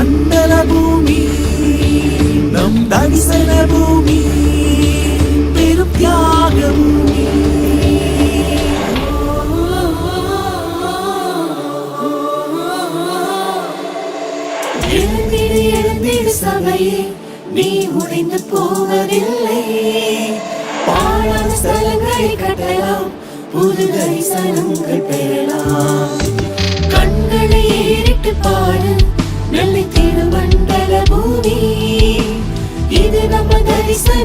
மண்டல பூமி நம் தரிசன பூமி பெரும் தியாக பூமி. சபையே நீ உடைந்து போவதில்லை. பாழான ஸ்தலங்களை கட்டலாம் புது தரிசனங்கள் பெறலாம். கண்களை ஏறிட்டு பாடு நல்ல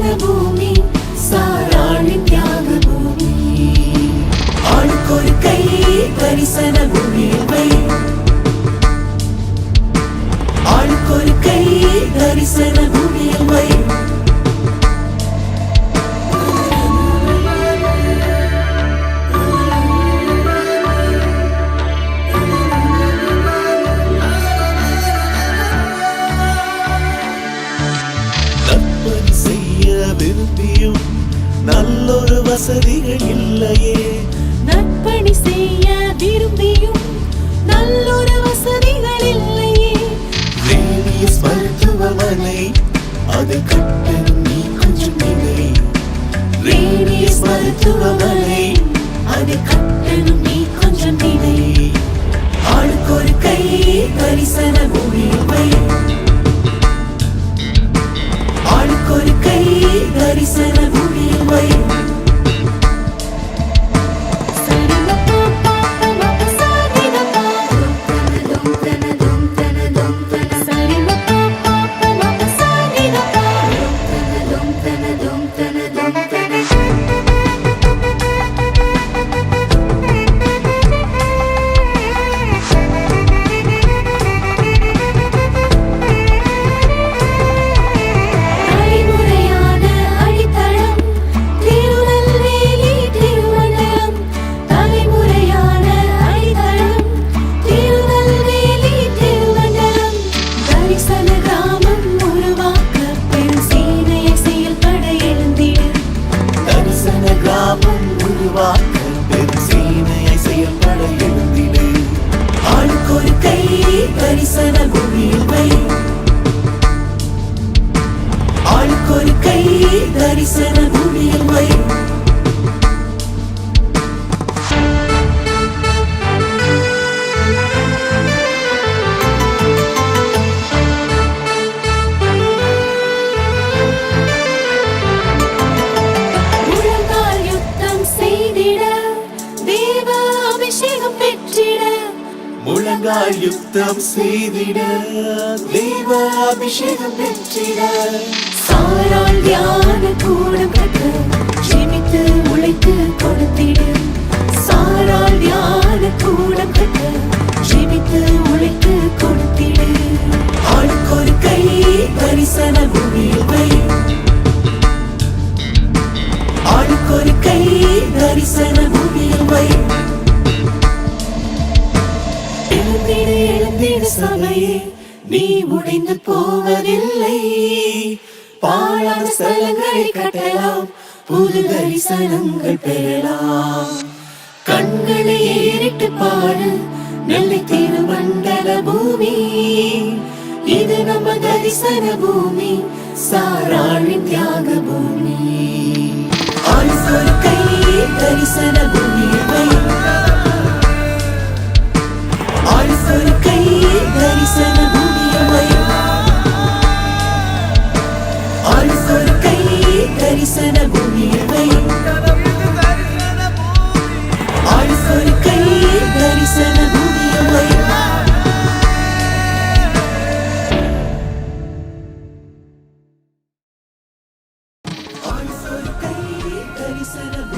தரிசன பூமி சாராளின் தியாக பூமி ஆளுக்கொரு கை விரும்பியும் நல்லொரு வசதிகள் இல்லையே. நற்பணி செய்ய விரும்பியும் நல்லொரு வசதிகள் இல்லையே. ரேடியஸ் மருத்துவமனை அது கட்டணம் நீ கொஞ்சம் நினை ரேடியஸ் மருத்துவமனை அது கட்டணம் நீ கொஞ்சம் நினை ஆளுக்கொரு கை தரிசன முழங்கால் யுத்தம் செய்திட தெய்வ அபிஷேகம் பெற்றிட சாரால் தியான கூடம் கட்ட ஜெமித்து உழைத்து கொடுத்திடு சாரால் தியான கூடம் கட்ட ஜெமித்து உழைத்து கொடுத்திடு ஆளுக்கொரு கை தரிசன பூமியில் நீ உடைந்து போவதில்லை. பாழான ஸ்தலங்களை கட்டலாம் புது தரிசனங்கள் பெறலாம். கண்களை ஏறிட்டு பாடு நெல்லை திருமண்டல பூமி. இது நம்ம தரிசன பூமி சாராளின் தியாக பூமி. ஆளுக்கொரு கை தரிசன பூமி. தரிசன